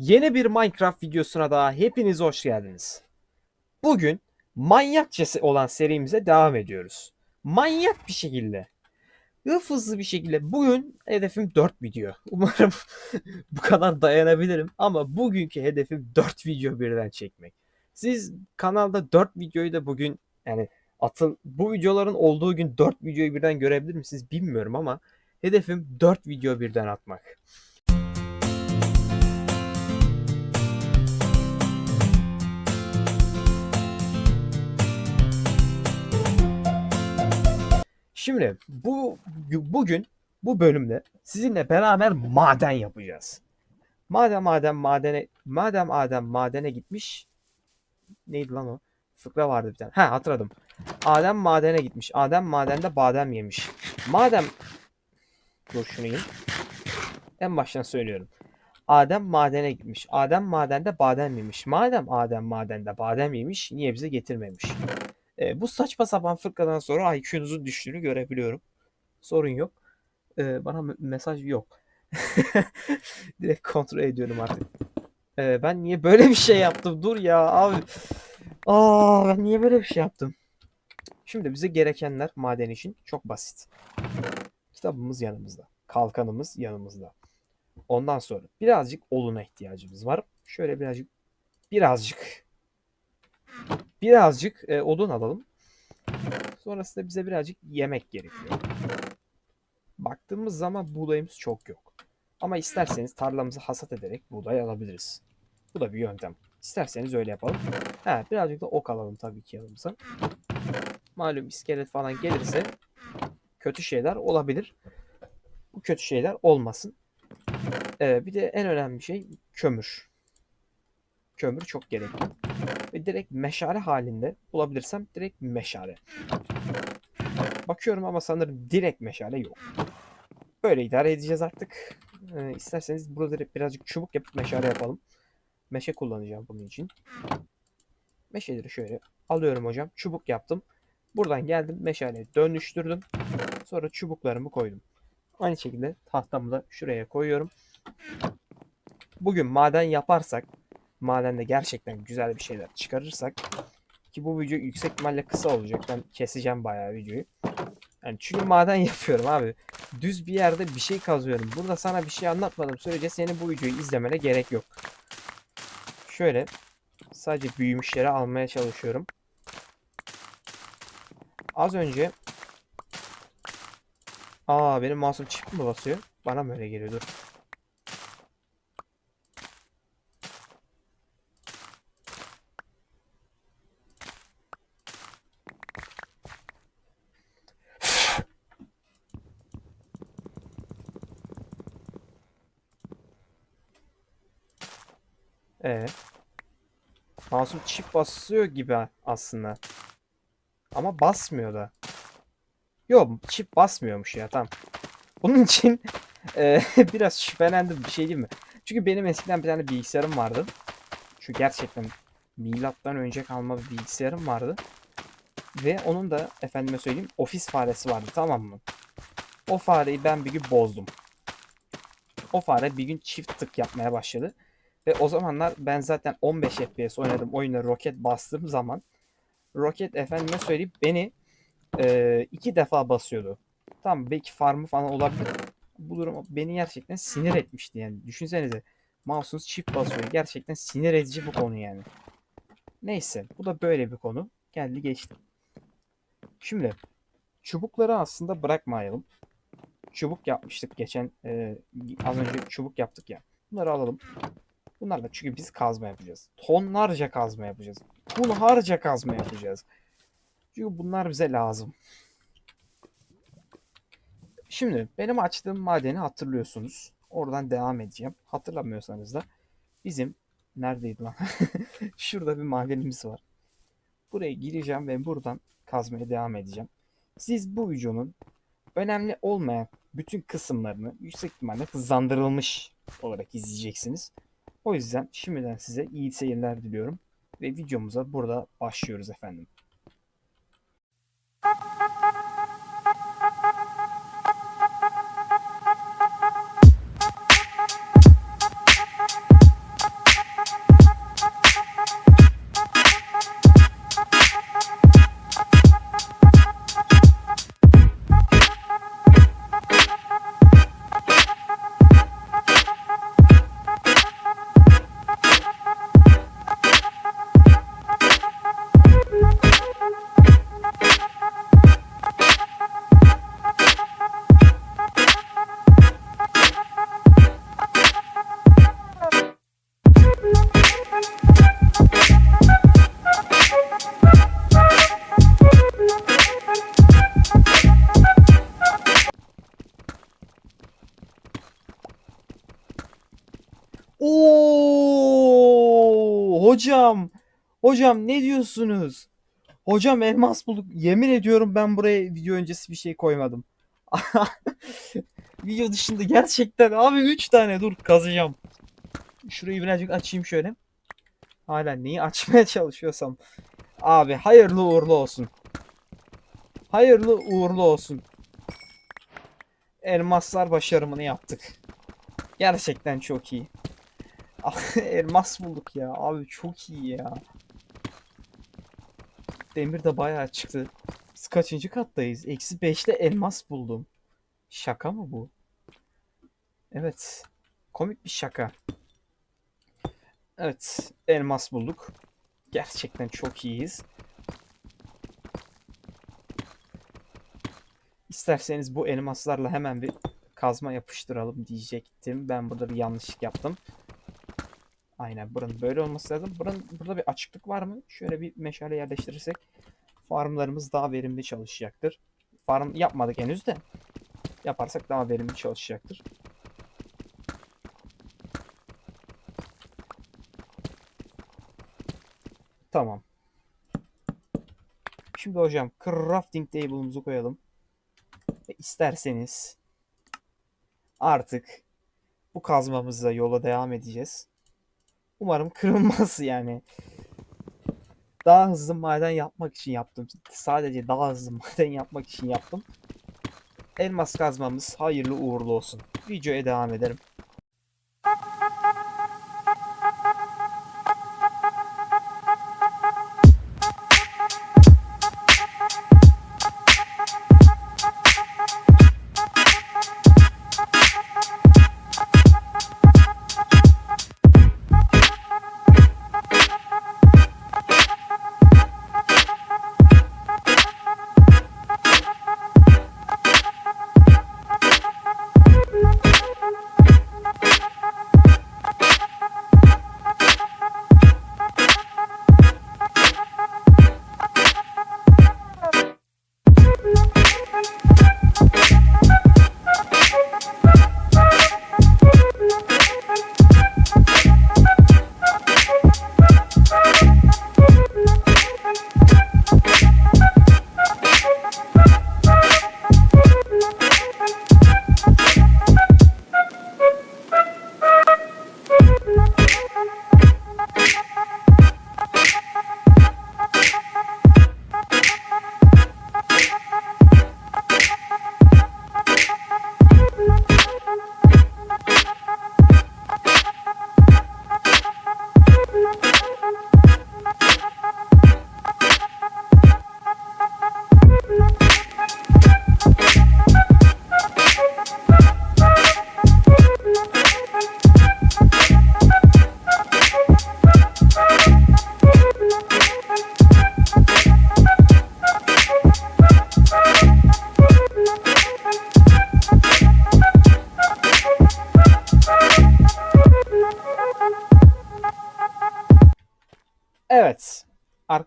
Yeni bir Minecraft videosuna daha hepiniz hoş geldiniz. Bugün manyakçası olan serimize devam ediyoruz. Manyak bir şekilde. Hıf hızlı bir şekilde. Bugün hedefim 4 video. Umarım bu kadar dayanabilirim. Ama bugünkü hedefim 4 video birden çekmek. Siz kanalda 4 videoyu da bugün yani atın bu videoların olduğu gün 4 videoyu birden görebilir misiniz bilmiyorum ama hedefim 4 video birden atmak. Şimdi bu bugün bu bölümde sizinle beraber maden yapacağız. Madem Adem madene madem Adem madene gitmiş neydi lan o? Fıkra vardı bir tane. Ha hatırladım. Adem madene gitmiş. Adem madende badem yemiş. Madem dur şunu yiyeyim. En baştan söylüyorum. Adem madene gitmiş. Adem madende badem yemiş. Madem Adem madende badem yemiş niye bize getirmemiş? E, bu saçma sapan fırkadan sonra IQ'nuzun düştüğünü görebiliyorum. Sorun yok. E, bana me- mesaj yok. Direkt kontrol ediyorum artık. E, ben niye böyle bir şey yaptım? Dur ya abi. Aa ben niye böyle bir şey yaptım? Şimdi bize gerekenler maden için çok basit. Kitabımız yanımızda. Kalkanımız yanımızda. Ondan sonra birazcık oluna ihtiyacımız var. Şöyle birazcık birazcık birazcık e, odun alalım. Sonrasında bize birazcık yemek gerekiyor. Baktığımız zaman buğdayımız çok yok. Ama isterseniz tarlamızı hasat ederek buğday alabiliriz. Bu da bir yöntem. İsterseniz öyle yapalım. Ha, birazcık da ok alalım tabii ki yanımıza. Malum iskelet falan gelirse kötü şeyler olabilir. Bu kötü şeyler olmasın. Ee, bir de en önemli şey kömür. Kömür çok gerekli. Ve direkt meşale halinde bulabilirsem direkt meşale. Bakıyorum ama sanırım direkt meşale yok. Böyle idare edeceğiz artık. Ee, isterseniz burada birazcık çubuk yapıp meşale yapalım. Meşe kullanacağım bunun için. Meşeleri şöyle alıyorum hocam. Çubuk yaptım. Buradan geldim meşaleye dönüştürdüm. Sonra çubuklarımı koydum. Aynı şekilde tahtamı da şuraya koyuyorum. Bugün maden yaparsak, madende gerçekten güzel bir şeyler çıkarırsak ki bu video yüksek ihtimalle kısa olacak. Ben keseceğim bayağı videoyu. Yani çünkü maden yapıyorum abi. Düz bir yerde bir şey kazıyorum. Burada sana bir şey anlatmadığım sürece senin bu videoyu izlemene gerek yok. Şöyle sadece büyümüşleri almaya çalışıyorum. Az önce Aa benim masum çift mi basıyor? Bana mı öyle geliyor? Dur. Ee, masum çift basıyor gibi aslında. Ama basmıyor da. Yok çift basmıyormuş ya tamam. Bunun için e, biraz şüphelendim bir şey değil mi? Çünkü benim eskiden bir tane bilgisayarım vardı. Şu gerçekten milattan önce kalma bir bilgisayarım vardı. Ve onun da efendime söyleyeyim ofis faresi vardı tamam mı? O fareyi ben bir gün bozdum. O fare bir gün çift tık yapmaya başladı. Ve o zamanlar ben zaten 15 FPS oynadım oyuna roket bastığım zaman roket efendime söyleyip beni e, iki defa basıyordu. Tamam belki farmı falan olabilir. Bu durum beni gerçekten sinir etmişti yani. Düşünsenize mouse'unuz çift basıyor. Gerçekten sinir edici bu konu yani. Neyse bu da böyle bir konu. Geldi geçti. Şimdi çubukları aslında bırakmayalım. Çubuk yapmıştık geçen e, az önce çubuk yaptık ya. Bunları alalım. Bunlarla çünkü biz kazma yapacağız. Tonlarca kazma yapacağız. Hunharca kazma yapacağız. Çünkü bunlar bize lazım. Şimdi benim açtığım madeni hatırlıyorsunuz. Oradan devam edeceğim. Hatırlamıyorsanız da bizim neredeydi lan? Şurada bir madenimiz var. Buraya gireceğim ve buradan kazmaya devam edeceğim. Siz bu videonun önemli olmayan bütün kısımlarını yüksek ihtimalle hızlandırılmış olarak izleyeceksiniz. O yüzden şimdiden size iyi seyirler diliyorum ve videomuza burada başlıyoruz efendim. Hocam. Hocam ne diyorsunuz? Hocam elmas bulduk. Yemin ediyorum ben buraya video öncesi bir şey koymadım. Video dışında gerçekten abi 3 tane dur kazacağım. Şurayı birazcık açayım şöyle. Hala neyi açmaya çalışıyorsam. Abi hayırlı uğurlu olsun. Hayırlı uğurlu olsun. Elmaslar başarımını yaptık. Gerçekten çok iyi. Elmas bulduk ya. Abi çok iyi ya. Demir de bayağı çıktı. Biz kaçıncı kattayız? Eksi 5'te elmas buldum. Şaka mı bu? Evet. Komik bir şaka. Evet. Elmas bulduk. Gerçekten çok iyiyiz. İsterseniz bu elmaslarla hemen bir kazma yapıştıralım diyecektim. Ben burada bir yanlışlık yaptım. Aynen buranın böyle olması lazım. Buranın, burada bir açıklık var mı? Şöyle bir meşale yerleştirirsek farmlarımız daha verimli çalışacaktır. Farm yapmadık henüz de. Yaparsak daha verimli çalışacaktır. Tamam. Şimdi hocam crafting table'ımızı koyalım. Ve isterseniz artık bu kazmamızla yola devam edeceğiz. Umarım kırılmaz yani. Daha hızlı maden yapmak için yaptım. Sadece daha hızlı maden yapmak için yaptım. Elmas kazmamız hayırlı uğurlu olsun. Videoya devam edelim.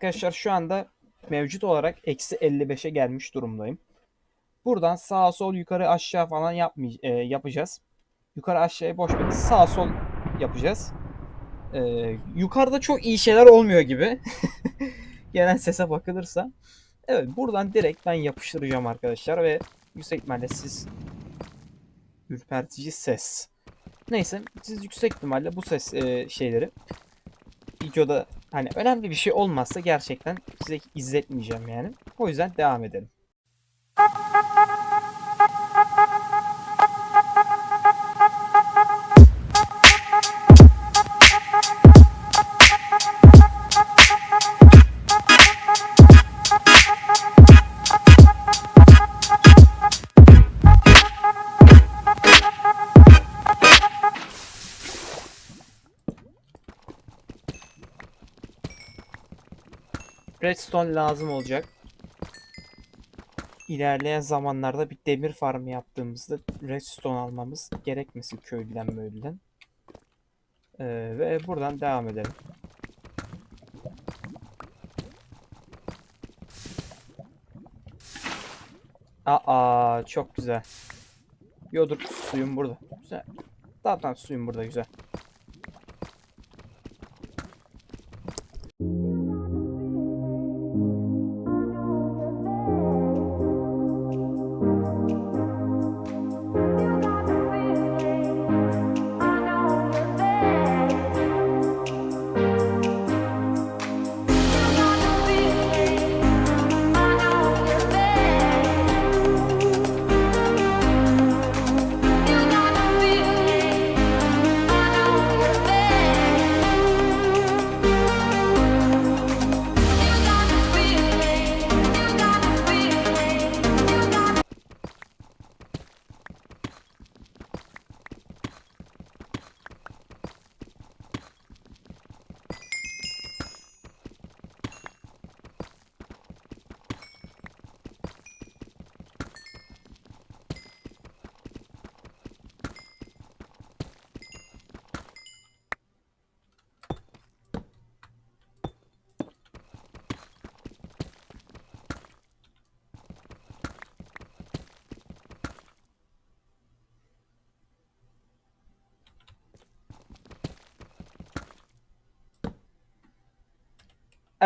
Arkadaşlar şu anda mevcut olarak eksi 55'e gelmiş durumdayım. Buradan sağ sol yukarı aşağı falan yapmay e, yapacağız. Yukarı aşağıya boş ver. Sağ sol yapacağız. E, yukarıda çok iyi şeyler olmuyor gibi. Gelen sese bakılırsa. Evet buradan direkt ben yapıştıracağım arkadaşlar ve yüksek ihtimalle siz ürpertici ses. Neyse siz yüksek ihtimalle bu ses e, şeyleri videoda hani önemli bir şey olmazsa gerçekten size izletmeyeceğim yani. O yüzden devam edelim. Redstone lazım olacak. İlerleyen zamanlarda bir demir farmı yaptığımızda redstone almamız gerekmesin köylüden möylüden. Ee, ve buradan devam edelim. Aa çok güzel. Yodur suyum burada. Güzel. Zaten suyum burada güzel.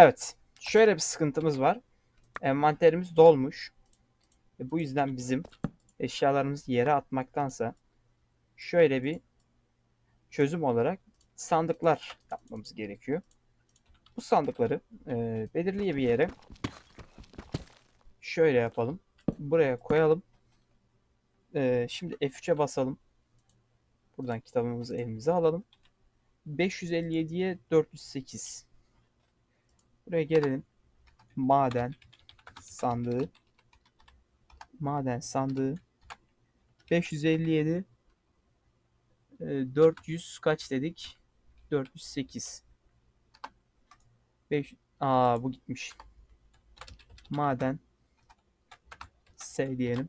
Evet. Şöyle bir sıkıntımız var. Envanterimiz dolmuş. Ve bu yüzden bizim eşyalarımızı yere atmaktansa şöyle bir çözüm olarak sandıklar yapmamız gerekiyor. Bu sandıkları e, belirli bir yere şöyle yapalım. Buraya koyalım. E, şimdi F3'e basalım. Buradan kitabımızı elimize alalım. 557'ye 408. Buraya gelelim. Maden sandığı. Maden sandığı. 557 e, 400 kaç dedik? 408. 5 Aa bu gitmiş. Maden S diyelim.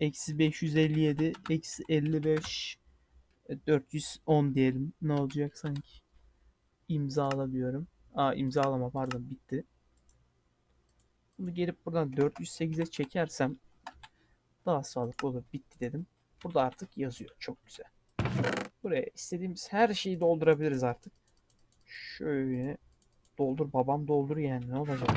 Eksi 557 eksi 55 e, 410 diyelim. Ne olacak sanki? İmzala diyorum. Aa imzalama pardon bitti. Bunu gelip buradan 408'e çekersem daha sağlıklı olur. Bitti dedim. Burada artık yazıyor. Çok güzel. Buraya istediğimiz her şeyi doldurabiliriz artık. Şöyle doldur babam doldur yani ne olacak?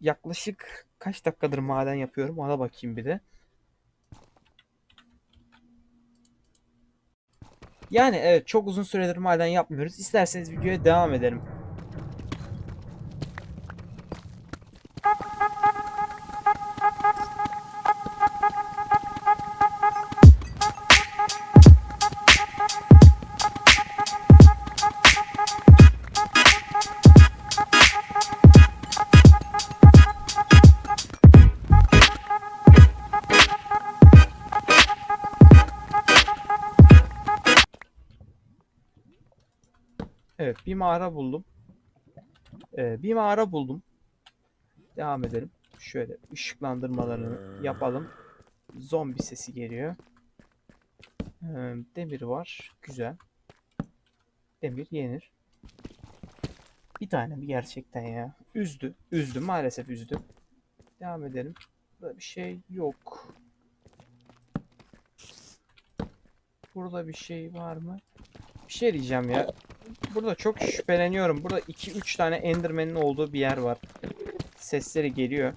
Yaklaşık kaç dakikadır maden yapıyorum ona bakayım bir de. Yani evet çok uzun süredir maden yapmıyoruz. İsterseniz videoya devam edelim. Bir mağara buldum. Ee, bir mağara buldum. Devam edelim. Şöyle ışıklandırmalarını yapalım. Zombi sesi geliyor. Ee, demir var. Güzel. Demir yenir. Bir tane mi gerçekten ya? Üzdü. Üzdü. Maalesef üzdü. Devam edelim. Burada bir şey yok. Burada bir şey var mı? Bir şey diyeceğim ya. Burada çok şüpheleniyorum. Burada 2-3 tane Enderman'in olduğu bir yer var. Sesleri geliyor.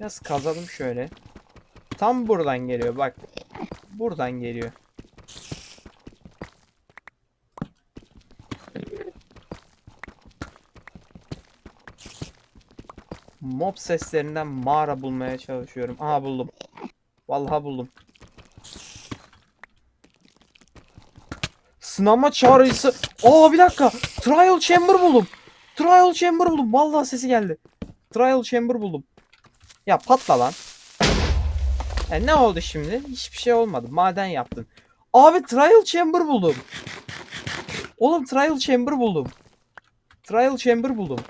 Biraz kazalım şöyle. Tam buradan geliyor bak. Buradan geliyor. Mob seslerinden mağara bulmaya çalışıyorum. Aha buldum. Vallahi buldum. Sınama çağrısı. Aa bir dakika. Trial chamber buldum. Trial chamber buldum. Vallahi sesi geldi. Trial chamber buldum. Ya patla lan. E ne oldu şimdi? Hiçbir şey olmadı. Maden yaptın. Abi trial chamber buldum. Oğlum trial chamber buldum. Trial chamber buldum.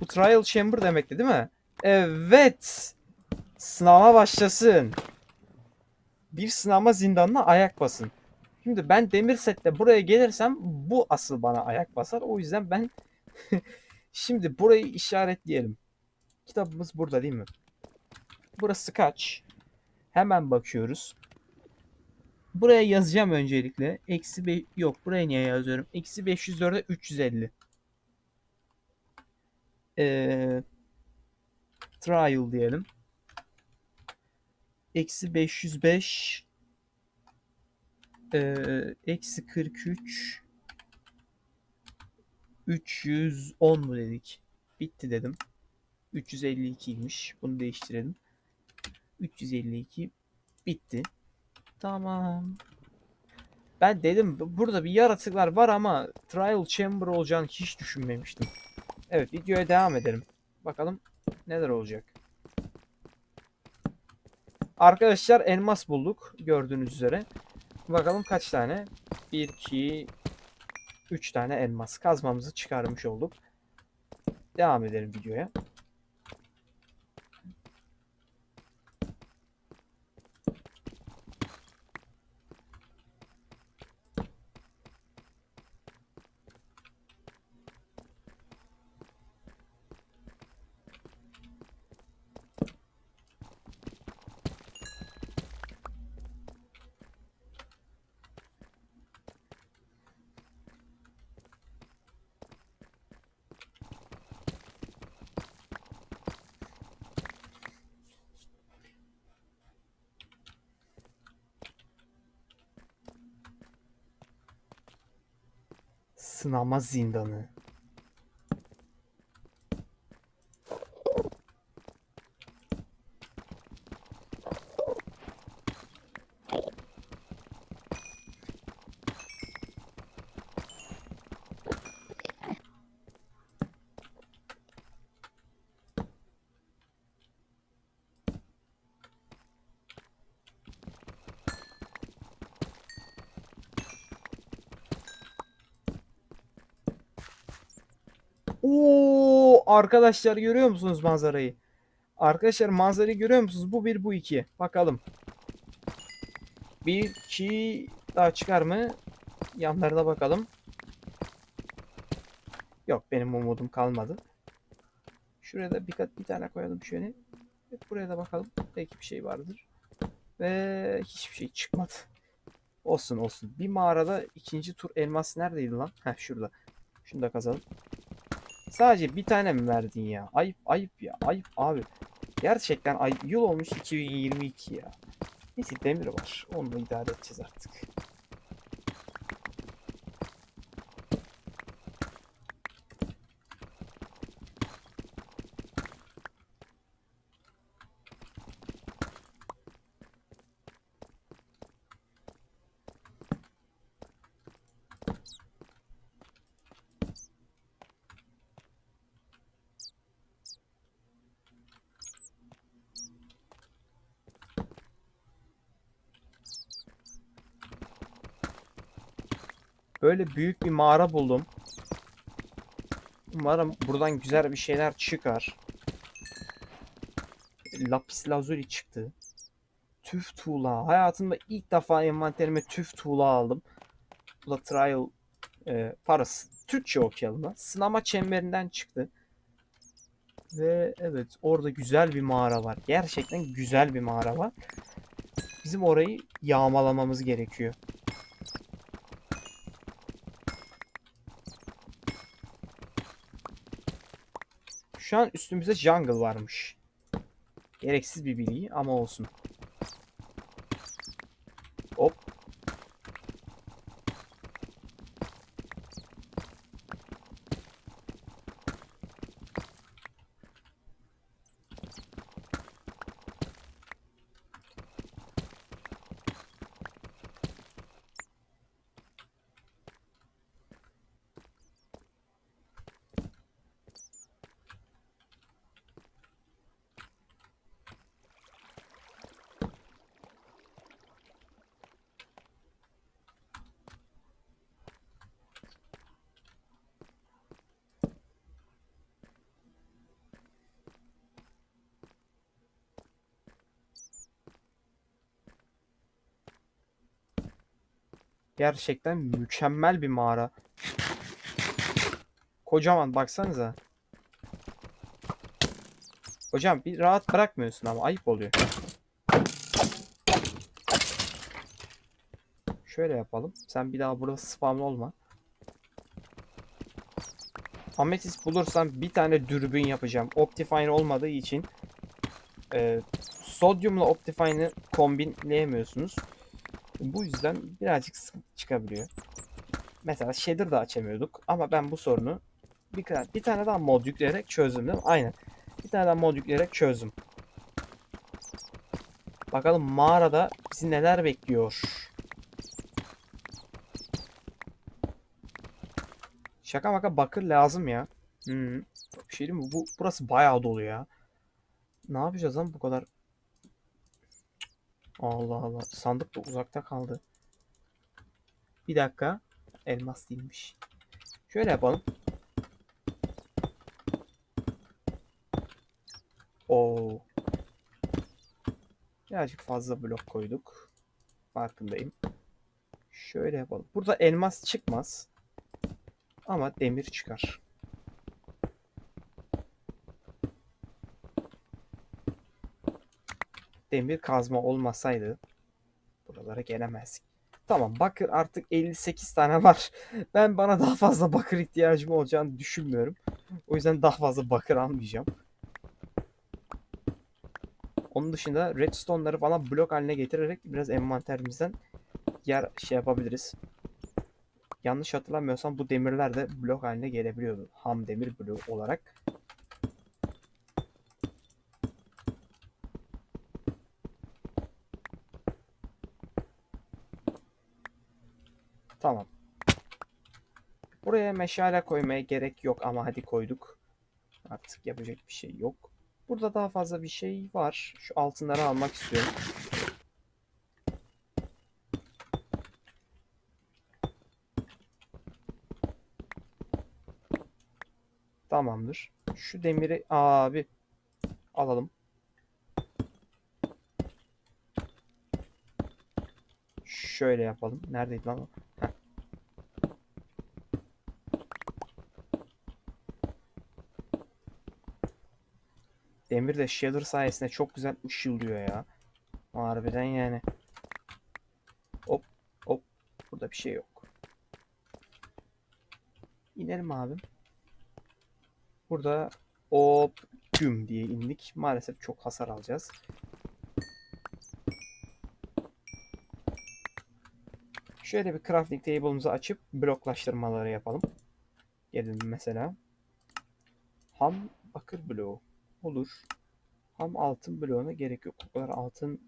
Bu trial chamber demekti değil mi? Evet. Sınava başlasın. Bir sınama zindanına ayak basın. Şimdi ben demir sette buraya gelirsem bu asıl bana ayak basar. O yüzden ben şimdi burayı işaretleyelim. Kitabımız burada değil mi? Burası kaç? Hemen bakıyoruz. Buraya yazacağım öncelikle. Eksi be- yok buraya niye yazıyorum? Eksi 504'e 350. Ee, trial diyelim. Eksi 505 ee, eksi 43 310 mu dedik? Bitti dedim. 352'ymiş. Bunu değiştirelim. 352 bitti. Tamam. Ben dedim bu- burada bir yaratıklar var ama Trial Chamber olacağını hiç düşünmemiştim. Evet videoya devam edelim. Bakalım neler olacak. Arkadaşlar elmas bulduk gördüğünüz üzere. Bakalım kaç tane? 1, 2, 3 tane elmas. Kazmamızı çıkarmış olduk. Devam edelim videoya. Sınama zindanı. Oo arkadaşlar görüyor musunuz manzarayı? Arkadaşlar manzarayı görüyor musunuz? Bu bir bu iki. Bakalım. Bir iki daha çıkar mı? Yanlarına bakalım. Yok benim umudum kalmadı. Şuraya da bir, bir tane koyalım şöyle. Buraya da bakalım. Belki bir şey vardır. Ve hiçbir şey çıkmadı. Olsun olsun. Bir mağarada ikinci tur elmas neredeydi lan? Heh şurada. Şunu da kazalım. Sadece bir tane mi verdin ya? Ayıp ayıp ya. Ayıp abi. Gerçekten ayıp. Yıl olmuş 2022 ya. Neyse demir var. Onunla idare edeceğiz artık. Böyle büyük bir mağara buldum. Umarım buradan güzel bir şeyler çıkar. Lapis lazuli çıktı. Tüf tuğla. Hayatımda ilk defa envanterime tüf tuğla aldım. Bu da trial e, parası. Türkçe okuyalım da. Sınama çemberinden çıktı. Ve evet orada güzel bir mağara var. Gerçekten güzel bir mağara var. Bizim orayı yağmalamamız gerekiyor. Şu an üstümüzde jungle varmış. Gereksiz bir bilgi ama olsun. Hop. Gerçekten mükemmel bir mağara. Kocaman baksanıza. Hocam bir rahat bırakmıyorsun ama ayıp oluyor. Şöyle yapalım. Sen bir daha burada spam olma. Ametist bulursam bir tane dürbün yapacağım. Optifine olmadığı için e, sodyumla Optifine'ı kombinleyemiyorsunuz. Bu yüzden birazcık sıkıntı çıkabiliyor. Mesela shader da açamıyorduk ama ben bu sorunu bir, bir tane daha mod yükleyerek çözdüm değil mi? Aynen. Bir tane daha mod yükleyerek çözdüm. Bakalım mağarada bizi neler bekliyor. Şaka maka bakır lazım ya. Hmm. Bir şey mi? Bu, burası bayağı dolu ya. Ne yapacağız lan bu kadar? Allah Allah. Sandık da uzakta kaldı. Bir dakika. Elmas değilmiş. Şöyle yapalım. Oo. Birazcık fazla blok koyduk. Farkındayım. Şöyle yapalım. Burada elmas çıkmaz. Ama demir çıkar. Demir kazma olmasaydı buralara gelemezdik. Tamam bakır artık 58 tane var. Ben bana daha fazla bakır ihtiyacım olacağını düşünmüyorum. O yüzden daha fazla bakır almayacağım. Onun dışında redstone'ları falan blok haline getirerek biraz envanterimizden yer şey yapabiliriz. yanlış hatırlamıyorsam bu demirler de blok haline gelebiliyordu. Ham demir blok olarak. Tamam. Buraya meşale koymaya gerek yok ama hadi koyduk. Artık yapacak bir şey yok. Burada daha fazla bir şey var. Şu altınları almak istiyorum. Tamamdır. Şu demiri abi alalım. Şöyle yapalım. Neredeydi lan o? Heh. Demir de shader sayesinde çok güzel ışıldıyor ya. Harbiden yani. Hop hop. Burada bir şey yok. İnelim abim. Burada hop güm diye indik. Maalesef çok hasar alacağız. Şöyle bir crafting table'ımızı açıp bloklaştırmaları yapalım. Gelin mesela. Ham bakır bloğu olur. Ham altın bloğuna gerek yok. O kadar altın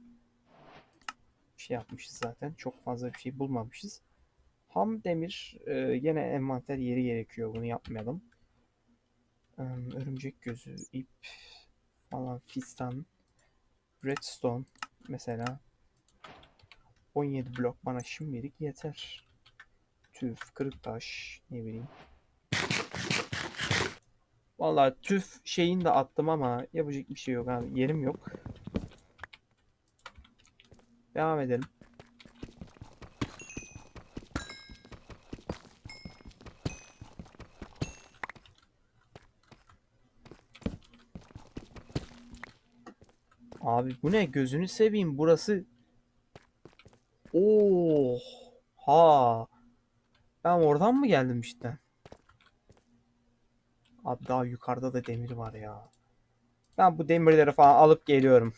şey yapmışız zaten. Çok fazla bir şey bulmamışız. Ham demir e, yine envanter yeri gerekiyor. Bunu yapmayalım. Ee, örümcek gözü, ip falan fistan, redstone mesela 17 blok bana şimdilik yeter. Tüf, kırık taş, ne bileyim. Vallahi tüf şeyini de attım ama yapacak bir şey yok abi. Yerim yok. Devam edelim. Abi bu ne? Gözünü seveyim. Burası Oh. Ha. Ben oradan mı geldim işte? Abi daha yukarıda da demir var ya. Ben bu demirleri falan alıp geliyorum.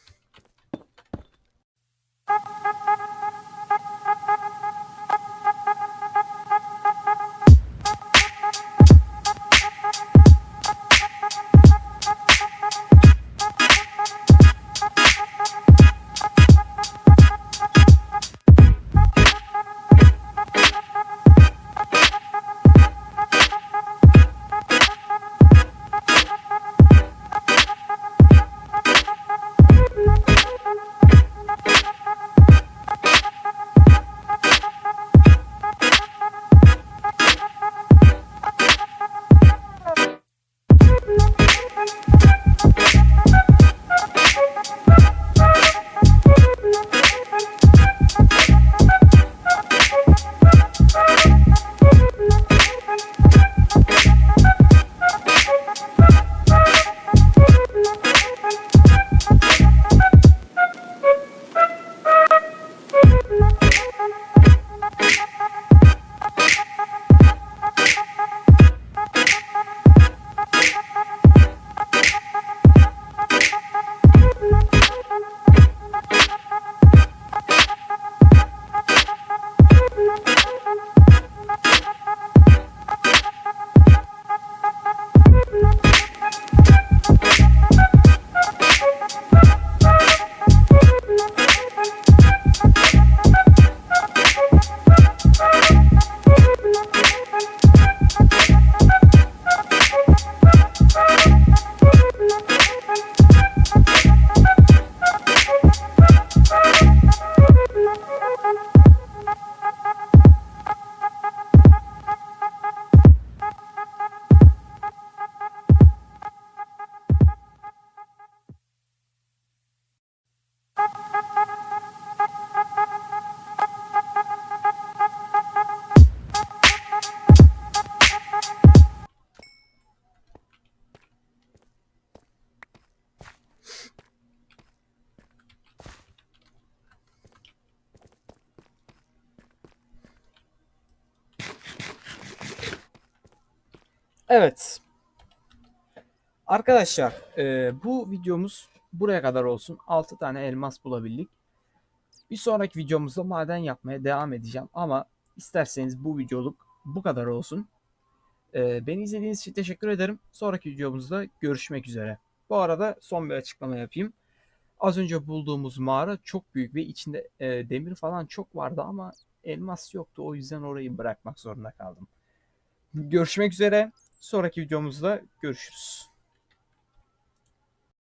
Evet. Arkadaşlar e, bu videomuz buraya kadar olsun. 6 tane elmas bulabildik. Bir sonraki videomuzda maden yapmaya devam edeceğim. Ama isterseniz bu videoluk bu kadar olsun. Ee, beni izlediğiniz için teşekkür ederim. Sonraki videomuzda görüşmek üzere. Bu arada son bir açıklama yapayım. Az önce bulduğumuz mağara çok büyük ve içinde e, demir falan çok vardı ama elmas yoktu. O yüzden orayı bırakmak zorunda kaldım. Görüşmek üzere. Sonraki videomuzda görüşürüz.